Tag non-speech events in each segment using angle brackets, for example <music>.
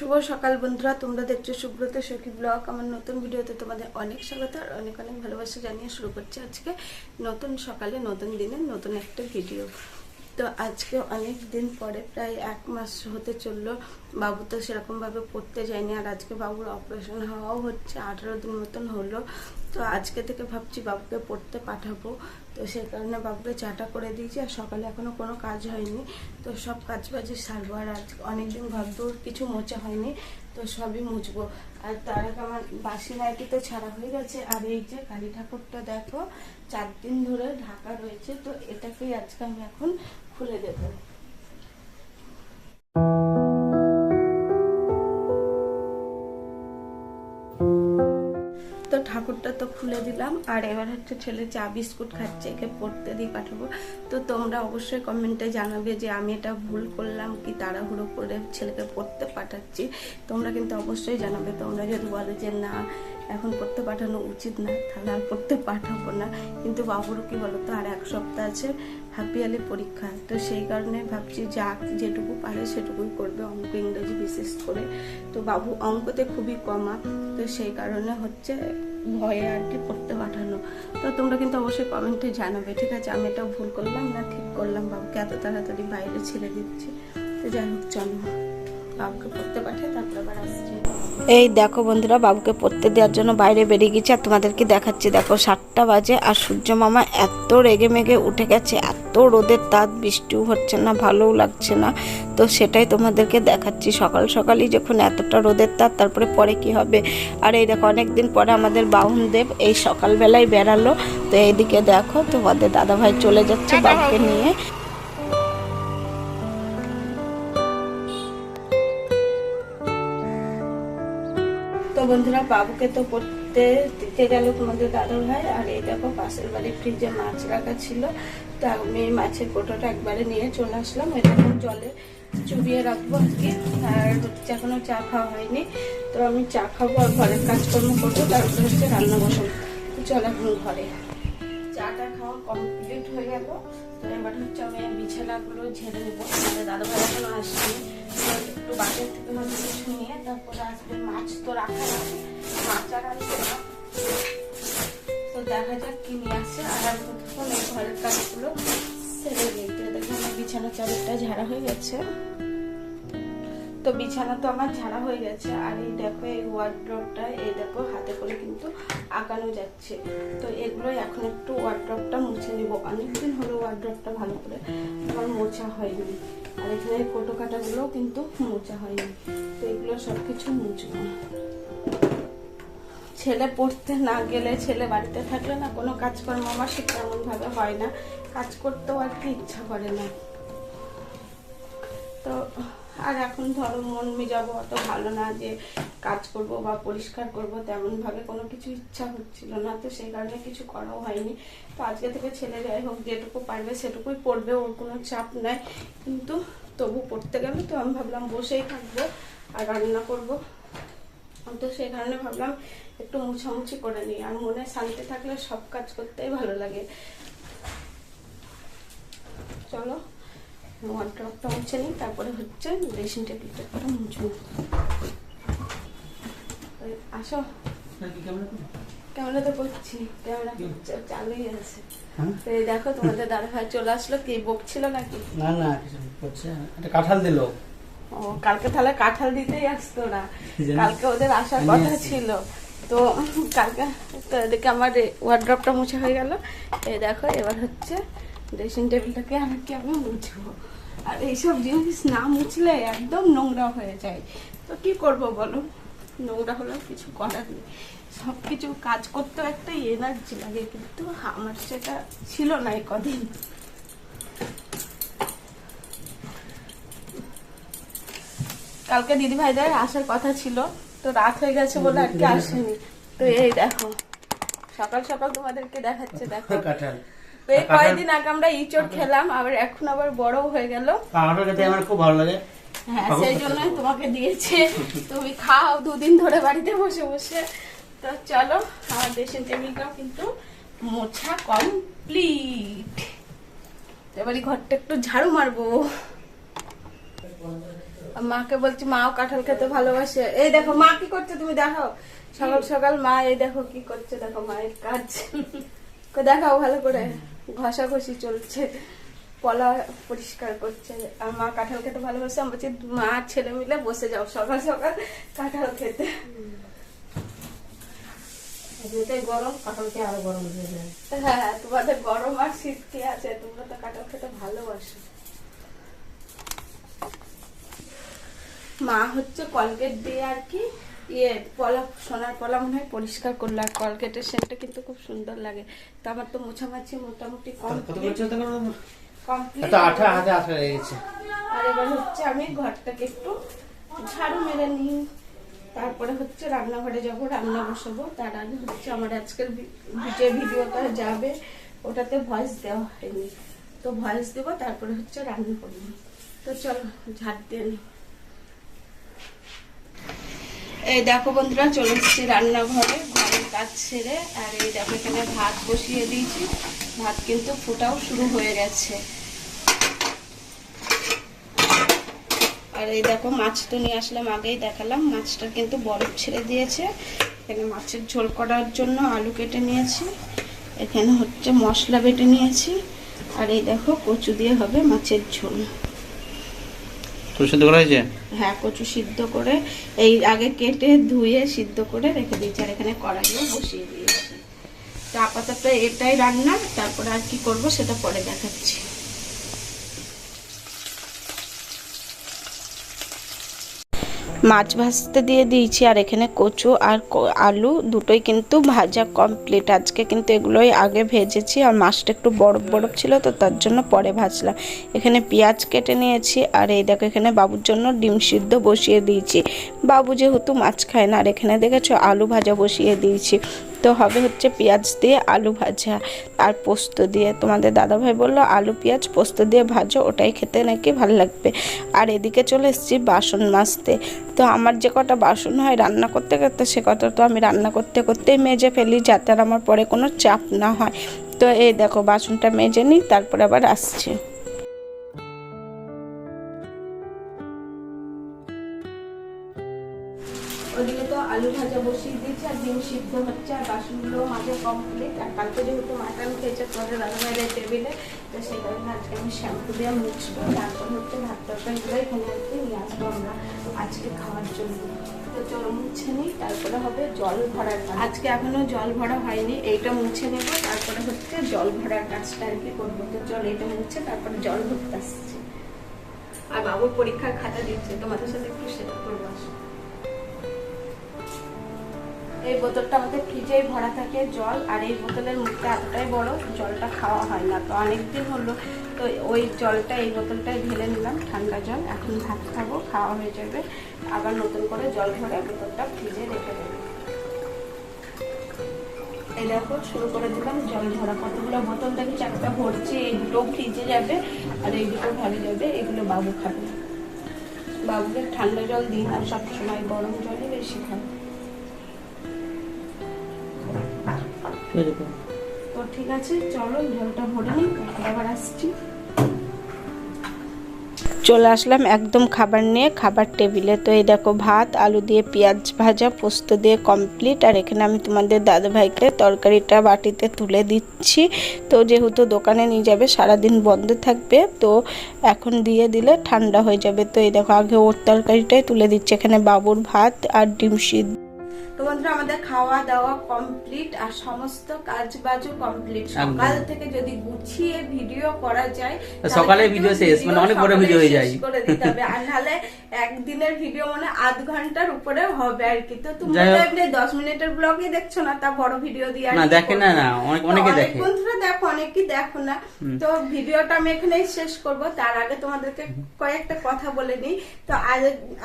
শুভ সকাল বন্ধুরা, তোমরা দেখছ সুব্রত সখী ব্লগ। আমার নতুন ভিডিওতে তোমাদের অনেক স্বাগত আর অনেক অনেক ভালোবাসা জানিয়ে শুরু করছি আজকে নতুন সকালে, নতুন দিনে নতুন একটা ভিডিও। তো আজকে অনেক দিন পরে, প্রায় এক মাস হতে চলল, বাবু তো সেরকমভাবে পড়তে যায়নি আর আজকে বাবুর অপারেশন হওয়াও হচ্ছে, আঠারো দিন মতন হলো। তো আজকে থেকে ভাবছি বাবুকে পড়তে পাঠাবো। তো সেই কারণে বাবুকে চাটা করে দিয়েছি আর সকালে এখনও কোনো কাজ হয়নি। তো সব কাজ বাজে সারবো আর আজ অনেকদিন ভাববো কিছু মোচা হয়নি, তো সবই মুছবো। আর তার আগে আমার বাসি নাইটি তো ছাড়া হয়ে গেছে। আর এই যে কালী ঠাকুরটা দেখো, চার দিন ধরে ঢাকা রয়েছে, তো এটাকেই আজকে আমি এখন খুলে দেবো। তো ঠাকুরটা তো খুলে দিলাম। আর এবার হচ্ছে ছেলে চা বিস্কুট খাচ্ছে, একে পড়তে দিয়ে পাঠাবো। তো তোমরা অবশ্যই কমেন্টে জানাবে যে আমি এটা ভুল করলাম, কি তাড়াহুড়ো করে ছেলেকে পড়তে পাঠাচ্ছি। তোমরা কিন্তু অবশ্যই জানাবে। তোমরা যদি বলো যে না, এখন পড়তে পাঠানো উচিত না, তাহলে আর পড়তে পাঠাবো না। কিন্তু বাবুরও কি বলো তো, আর এক সপ্তাহ আছে, হাফ ইয়ারলি পরীক্ষা। তো সেই কারণে ভাবছি যা যেটুকু পারে সেটুকুই করবে, অঙ্ক ইংরেজি বিশেষ করে। তো বাবু অঙ্কতে খুবই কমা, তো সেই কারণে হচ্ছে ভয়ে আর কি পড়তে পাঠানো তো তোমরা কিন্তু অবশ্যই কমেন্টে জানাবে, ঠিক আছে? আমি এটা ভুল করলাম না, ঠিক করলাম বাবুকে। এত তাড়াতাড়ি বাইরে ছেড়ে দিচ্ছি। তো যাই হোক, চলো। এই দেখো বন্ধুরা, বাবুকে পড়তে দেওয়ার জন্য বাইরে বেরিয়ে গেছে আর তোমাদেরকে দেখাচ্ছি। দেখো সাতটা বাজে আর সূর্য মামা এত রেগে মেগে উঠে গেছে, এত রোদের তাপ বৃষ্টিও হচ্ছে না, ভালোও লাগছে না। তো সেটাই তোমাদেরকে দেখাচ্ছি। সকাল সকালই যখন এতটা রোদের তাপ তারপরে পরে কি হবে? আর এই দেখো, অনেকদিন পরে আমাদের বাউনদেব এই সকালবেলায় বেড়ালো। তো এইদিকে দেখো তোমাদের দাদাভাই চলে যাচ্ছে বাবুকে নিয়ে। বন্ধুরা, বাবুকে তো পড়তে দিতে গেল তোমাদের দাদু ভাই। আর এই দেখো, পাশের বাড়ি ফ্রিজে মাছ রাখা ছিল। তা আমি মাছের কোটোটা একবারে নিয়ে চলে আসলাম। এটা জলে চুবিয়ে রাখব আর কি আর হচ্ছে এখনও চা খাওয়া হয়নি। তো আমি চা খাব আর ঘরের কাজকর্ম করব। তারপরে হচ্ছে রান্না বসাবো। তো চল এখন ঘরে। চাটা খাওয়া কমপ্লিট হয়ে গেল। তো এবার হচ্ছে আমি বিছানাগুলো ঝেড়ে নেব। দাদা ভাই এখনও আসেনি। তো একটু বাজার থেকে হচ্ছে কিছু নিয়ে তারপরে আসবে মাছ তো রাখা আছে, মাছ আর আনবে তো দেখা যাক কি নিয়ে আসে। আর আমি এই ঘরের কাজগুলো সেরে নিতে দেখো আমার বিছানা চাদরটা ঝাড়া হয়ে গেছে। তো বিছানা তো আমার ঝাড়া হয়ে গেছে। আর এই দেখো, এই ওয়ার্ড্রপটা এই দেখো, হাতে করে কিন্তু আঁকানো যাচ্ছে। তো এগুলোই এখন একটু ওয়ার্ড্রপটা মুছে নিব। অনেকদিন হলো ওয়ার্ড্রপটা ভালো করে আমার মোছা হয়নি। আর এখানে কোটো কাটাগুলো কিন্তু মোচা হয়নি। তো এগুলো সব কিছু ছেলে পড়তে না গেলে ছেলে বাড়িতে থাকলে না কোনো কাজকর্ম আমার সে তেমন ভাবে হয় না। কাজ করতেও আর কি ইচ্ছা করে না। তো আর এখন ধরো মন মেজাবো অত ভালো না যে কাজ করব বা পরিষ্কার করব, তেমন ভাবে কোনো কিছু ইচ্ছা হচ্ছিল না, তো সেই কারণে কিছু করাও হয়নি। তো আজকে থেকে ছেলে যাই হোক, যেটুকু পারবে সেটুকুই পড়বে, ওর কোনো চাপ নাই। কিন্তু তবু পড়তে গেলে তো আমি ভাবলাম বসেই থাকব আর রান্না করব। তো সেই কারণে ভাবলাম একটু মুছামুছি করে নিই, আর মনে শান্তি থাকলে সব কাজ করতেই ভালো লাগে। চলো। ওয়ার্ড্রপটা মুছে নিই তারপরে হচ্ছে ড্রেসিং টেবিলটা মুছবো ওই, আসো। ক্যামেরা তো করছি ক্যামেরা চালুই আছে। হ্যাঁ? তো দেখো তোমাদের দাদা ভাই চলে আসলো কি বকছিল নাকি? না না কিছু। একটা কাঁঠাল দিল। ও কালকে তাহলে কাঁঠাল দিতেই আসতো না। কালকে ওদের আসার কথা ছিল। তো কালকে তো এদিকে আমার ওয়ার্ড্রপটা মুছে হয়ে গেল। এই দেখো এবার হচ্ছে ড্রেসিং টেবিলটাকে আমি কি আমি মুছবো। আর এইসব জিনিস না মুছলে একদম নোংরা হয়ে যায়। তো কি করব বলো? নোংরা হলেও কিছু করার নেই। সব কিছু কাজ করতেও একটা এনার্জি লাগে, কিন্তু আমার সেটা ছিল না কদিন। কালকে দিদি ভাইদের আসার কথা ছিল, তো রাত হয়ে গেছে বলে আর কি আসেনি। তো এই দেখো, সকাল সকাল তোমাদেরকে দেখাচ্ছে, দেখো। কাঁঠাল। তো এই কয়েকদিন আগে আমরা ইচড় খেলাম আবার এখন আবার বড় হয়ে গেল। কাঁঠাল খেতে আমার খুব ভালো লাগে। হ্যাঁ সেই জন্যই তোমাকে দিয়েছে। তুমি খাও দুদিন ধরে বাড়িতে বসে বসে। তো চলো আমার ড্রেসিং টেবিলটাও কিন্তু মোছা কমপ্লিট এবারে ঘরটা একটু ঝাড়ু মারবো। মাকে বলছি মাও কাঁঠাল খেতে ভালোবাসে। এই দেখো মা কি করছে তুমি দেখো সকাল সকাল মা এই দেখো কি করছে দেখো মায়ের কাজ। কই দেখাও ভালো করে ঘষাঘষি চলছে কলা পরিষ্কার করছে আর মা কাঁঠাল খেতে ভালোবাসে আমি বলছি মা ছেলে মিলে বসে যাও সকাল সকাল কাঁঠাল খেতে। গরম কাঁঠালকে আরও গরম হয়ে যায়। হ্যাঁ তোমাদের গরম আর শীত কি আছে তোমরা তো কাঁঠাল খেতে ভালোবাসো। মা হচ্ছে কলগেট দিয়ে আর কি ইয়ে পলা সোনার পলা মনে হয় পরিষ্কার করল আর কলগেটের সেন্টটা কিন্তু খুব সুন্দর লাগে। তো আমার তো মোছামাছি মোটামুটি কমপ্লিট কমপ্লিট আঠা হাতে আঠা লেগে আর এবার হচ্ছে আমি ঘরটাকে একটু ঝাড়ু মেরে নিই। তারপরে হচ্ছে রান্নাঘরে যাব রান্না বসাবো। তার আগে হচ্ছে আমার আজকের যে ভিডিওটা যাবে ওটাতে ভয়েস দেওয়া হয়নি। তো ভয়েস দেবো তারপরে হচ্ছে রান্না করব। তো চলো ঝাড় দিয়ে নিই। এই দেখো বন্ধুরা, চলে এসেছি রান্নাঘরে, ঘরের কাজ ছেড়ে আর এই দেখো এখানে ভাত বসিয়ে দিয়েছি। ভাত কিন্তু ফোটাও শুরু হয়ে গেছে। আর এই দেখো, মাছ তো নিয়ে আসলাম, আগেই দেখালাম। মাছটা কিন্তু বরফ ছেড়ে দিয়েছে। এখানে মাছের ঝোল করার জন্য আলু কেটে নিয়েছি। এখানে হচ্ছে মশলা বেটে নিয়েছি। আর এই দেখো, কচু দিয়ে হবে মাছের ঝোল। সাথে করা হয়েছে? হ্যাঁ কচু সিদ্ধ করে, এই আগে কেটে ধুয়ে সিদ্ধ করে রেখে দিয়েছি, আর এখানে কড়াইও বসিয়ে দিয়েছি। তো আপাতত এটাই রান্না, তারপরে আর কি করব সেটা পরে দেখাচ্ছি। মাছ ভাজতে দিয়ে দিয়েছি, আর এখানে কচু আর আলু দুটোই কিন্তু ভাজা কমপ্লিট আজকে কিন্তু এগুলোই আগে ভেজেছি, আর মাছটা একটু বরফ বরফ ছিল, তো তার জন্য পরে ভাজলাম। এখানে পেঁয়াজ কেটে নিয়েছি, আর এই দেখো এখানে বাবুর জন্য ডিম সিদ্ধ বসিয়ে দিয়েছি। বাবু যেহেতু মাছ খায় না, আর এখানে দেখেছ আলু ভাজা বসিয়ে দিয়েছি। তো হবে হচ্ছে পেঁয়াজ দিয়ে আলু ভাজা আর পোস্ত দিয়ে। তোমাদের দাদাভাই বলল, আলু, পেঁয়াজ, পোস্ত দিয়ে ভাজো, ওটাই খেতে নাকি ভালো লাগবে? আর এদিকে চলে এসেছি বাসন মাজতে। তো আমার যে কটা বাসন হয় রান্না করতে করতে, সে কটা তো আমি রান্না করতে করতেই মেজে ফেলি, যাতে আর আমার পরে কোনো চাপ না হয়। তো এই দেখো, বাসনটা মেজে নিই, তারপরে আবার আসছি। ওদিকে তো আলু ভাজা বসিয়ে আর ডিম সিদ্ধ হচ্ছে আর বাসনগুলো মাঝে কমপ্লিট আর কালকে যেহেতু মাটন খেয়েছে পরে রান্নাঘরের টেবিলে তো সেই কারণে আজকে আমি শ্যাম্পু দিয়ে মুছবো। তারপর হচ্ছে ভাত তরকারিগুলো এখানে আর নিয়ে আসব আমরা আজকে খাওয়ার জন্য। তো চলো মুছে নিই, তারপরে হবে জল ভরার আজকে এখনও জল ভরা হয়নি, এইটা মুছে নেব, তারপরে হচ্ছে জল ভরার কাজটা আর কি করব। তো চল এটা মুছে, তারপরে জল ভরতে আসছে। আর বাবুর পরীক্ষার খাতা দিচ্ছে, তোমাদের সাথে একটু সেটা করব, আসো। এই বোতলটা আমাদের ফ্রিজেই ভরা থাকে জল, আর এই বোতলের মুখটা এতটাই বড়, জলটা খাওয়া হয় না। তো অনেকদিন হলো, তো ওই জলটা, এই বোতলটায় ঢেলে নিলাম, ঠান্ডা জল। এখন ভাত খাব, খাওয়া হয়ে যাবে। আবার নতুন করে জল ভরে বোতলটা ফ্রিজে রেখে দেবো। এই দেখো, শুরু করে দিলাম জল ভরা কতগুলো বোতল দেখি, চারটা ভরছে দুটো ফ্রিজে যাবে, আর এই দুটো ঘরে যাবে, এগুলো বাবু খাবে। বাবুকে ঠান্ডা জল দিন না, সবসময় গরম জলই বেশি তো ঠিক আছে চলো জলটা ভরে নিই আবার আসছি। চলে আসলাম একদম খাবার নিয়ে খাবার টেবিলে। তো এই দেখো ভাত আলু দিয়ে পেঁয়াজ ভাজা পোস্ত দিয়ে কমপ্লিট আর এখানে আমি তোমাদের দাদাভাইকে তরকারিটা বাটিতে তুলে দিচ্ছি। তো যেহেতু দোকানে নিয়ে যাবে সারাদিন বন্ধ থাকবে তো এখন দিয়ে দিলে ঠান্ডা হয়ে যাবে। তো এই দেখো আগে ওর তরকারিটাই তুলে দিচ্ছে। এখানে বাবুর ভাত আর ডিম সিদ্ধ। বন্ধুরা আমাদের খাওয়া দাওয়া কমপ্লিট আর সমস্ত কাজ বাজও কমপ্লিট সকাল থেকে যদি গুছিয়ে ভিডিও করা যায় সকালে ভিডিও শেষ, মানে অনেক বড় ভিডিও হয়ে যায়। করে দিতে হবে। <laughs> আর নাহলে একদিনের ভিডিও মানে আধ ঘণ্টার উপরে হবে আর কি। তো তুমি তো এমনি দশ মিনিটের ব্লগই দেখছ না তা বড় ভিডিও দিয়ে আর না, দেখে না, না, অনেক- অনেকে দেখে। বন্ধুরা দেখো অনেকেই দেখো না। তো ভিডিওটা আমি এখানেই শেষ করব। তার আগে তোমাদেরকে কয়েকটা কথা বলে নিই। তো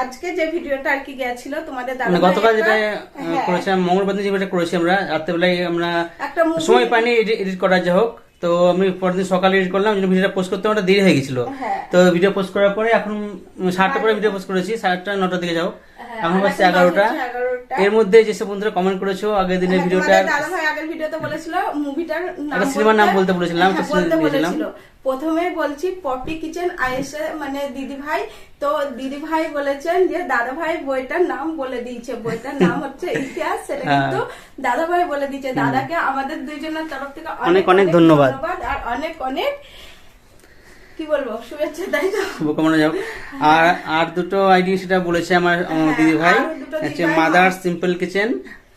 আজকে যে ভিডিওটা আর কি গেছিল তোমাদের দাদা মানে গতকাল যেটা। করেছিলাম মঙ্গলবার দিন যেটা করেছি আমরা রাত্রেবেলায় আমরা সময় পাইনি এডিট করা যা হোক। তো আমি পরের দিন সকালে এডিট করলাম ভিডিওটা পোস্ট করতে আমার দেরি হয়ে গেছিল। হ্যাঁ। তো ভিডিও পোস্ট করার পরে এখন সাতটা পরে ভিডিও পোস্ট করেছি সাতটা নটার দিকে যাও। হ্যাঁ, এখন বাজছে এখন এগারোটা। এর মধ্যে যেসব বন্ধুরা কমেন্ট করেছ আগের দিনের হ্যাঁ, ভিডিওটা আগের ভিডিওতে বলেছিল মুভিটার সিনেমার নাম বলতে বলেছিলাম, হ্যাঁ, প্রথমে বলছি পপি কিচেন আয়েসে মানে দিদি ভাই। তো দিদি ভাই বলেছেন যে দাদা ভাই বইটার নাম বলে দিয়েছে। বইটার নাম হচ্ছে ইতিহাস সেটা হ্যাঁ। কিন্তু দাদা ভাই বলে দিয়েছে। দাদাকে আমাদের দুইজনের তরফ থেকে অনেক অনেক ধন্যবাদ। আর অনেক অনেক কি বলব? শুভেচ্ছা তাই তো? শুভকামনা যাও আর আর দুটো আইডি সেটা বলেছে আমার হ্যাঁ, দিদি ভাই। হচ্ছে মাদার সিম্পল কিচেন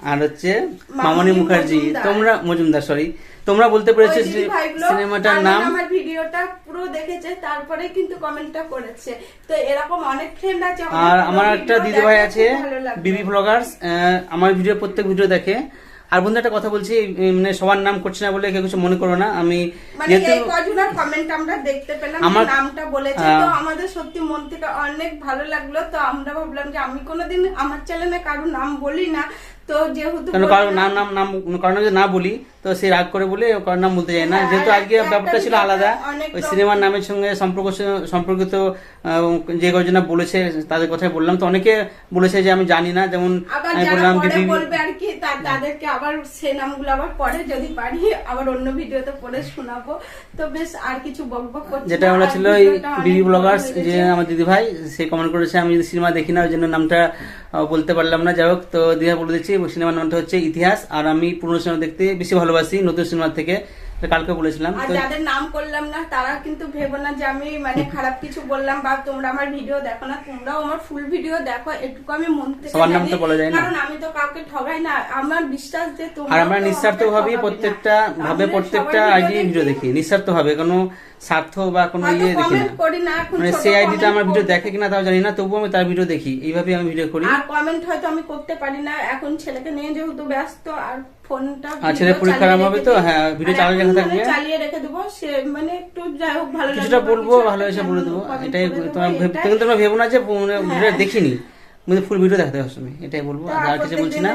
আর হচ্ছে মামনি মুখার্জি। তোমরা মজুমদার সরি তোমরা বলতে পেরেছ দিদিভাইগুলো সিনেমাটার নাম? আমার ভিডিওটা পুরো দেখেছে তারপরে কিন্তু কমেন্টটা করেছে। তো এরকম অনেক ফ্রেন্ড আছে আর আমার একটা দিদিভাই দেখে আছে। বিবি ব্লগার্স আমার ভিডিও প্রত্যেক ভিডিও দেখে। আর বন্ধু একটা কথা বলছি মানে সবার নাম করছে না বলে কেউ কিছু মনে করো না। আমি মানে যেহেতু কজনের কমেন্ট আমরা দেখতে পেলাম আমার- নামটা বলেছে। হ্যাঁ। তো আমাদের সত্যি মন থেকে অনেক ভালো লাগল। তো আমরা ভাবলাম যে আমি কোনোদিন আমার চ্যানেলে কারও নাম বলি না। তো যেহেতু কারও নাম নাম নাম কারণ না বলি তো সে রাগ করে বলে কারোর নাম বলতে চাই না। হ্যাঁ, যেহেতু আজকে ব্যাপারটা ছিল আলাদা ওই সিনেমার নামের সঙ্গে সম্পর্ক সম্পর্কিত যে কজনা বলেছে তাদের কথাই বললাম। তো অনেকে বলেছে যে আমি জানি না যেমন আমি বললাম বলবে আর কি তাদেরকে আবার সে নামগুলো আবার পরে যদি পারি আবার অন্য ভিডিওতে পরে শোনাবো। তো বেশ আর কিছু বক বক করছি যেটা আমরা ছিল বিবি ব্লগার্স যে আমার দিদি ভাই সে কমেন্ট করেছে আমি সিনেমা দেখি না ওই জন্য নামটা বলতে পারলাম না। যাই হোক, তো দিদা বলে দিচ্ছি, সিনেমার নামটা হচ্ছে ইতিহাস। আর আমি পুরনো সিনেমা দেখতে বেশি ভালোবাসি নতুন সিনেমা থেকে। কালকে বলেছিলাম আর যাদের নাম করলাম না তারা কিন্তু ভেবো না যে আমি মানে খারাপ কিছু বললাম বা তোমরা আমার ভিডিও দেখো না তোমরাও আমার ফুল ভিডিও দেখো এটুকু আমি মন থেকে সবার নাম তো বলা যায় না। কারণ আমি তো কাউকে ঠগাই না আমার বিশ্বাস যে তোমরা আর আমরা নিঃস্বার্থ ভাবে প্রত্যেকটা ভাবে প্রত্যেকটা আইডি ভিডিও দেখি। নিঃস্বার্থ ভাবে কোনো স্বার্থ বা কোনো ইয়ে দেখি না। করি না মানে সেই আইডিটা আমার ভিডিও দেখে কিনা তাও জানি না তবুও আমি তার ভিডিও দেখি এইভাবে আমি ভিডিও করি। আর কমেন্ট হয়তো আমি করতে পারি না এখন ছেলেকে নিয়ে যেহেতু ব্যস্ত আর ফোনটা ছেলের পরীক্ষা আরম্ভ হবে তো, হ্যাঁ, চালিয়ে রেখে মানে থাকবে। চালিয়ে রেখে দেবো। সে মানে একটু যাই হোক ভালো কিছুটা বলব ভালোবেসে বলে দেবো এটাই তোমার ভেব- তোমরা ভেবো না যে মানে হ্যাঁ। ভিডিও দেখিনি। ফুল ভিডিও দেখতে হবে সবসময় এটাই বলব। আর কিছু বলছি না।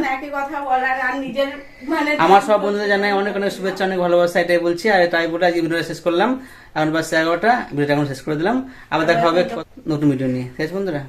মানে আমার সব বন্ধুদের জানাই অনেক অনেক শুভেচ্ছা অনেক ভালোবাসা এটাই বলছি। আর তাই বলে আজকে ভিডিওটা শেষ করলাম। এখন বাস এগারোটা ভিডিওটা এখন শেষ করে দিলাম। আবার দেখা হবে নতুন ভিডিও নিয়ে। ঠিক আছে বন্ধুরা?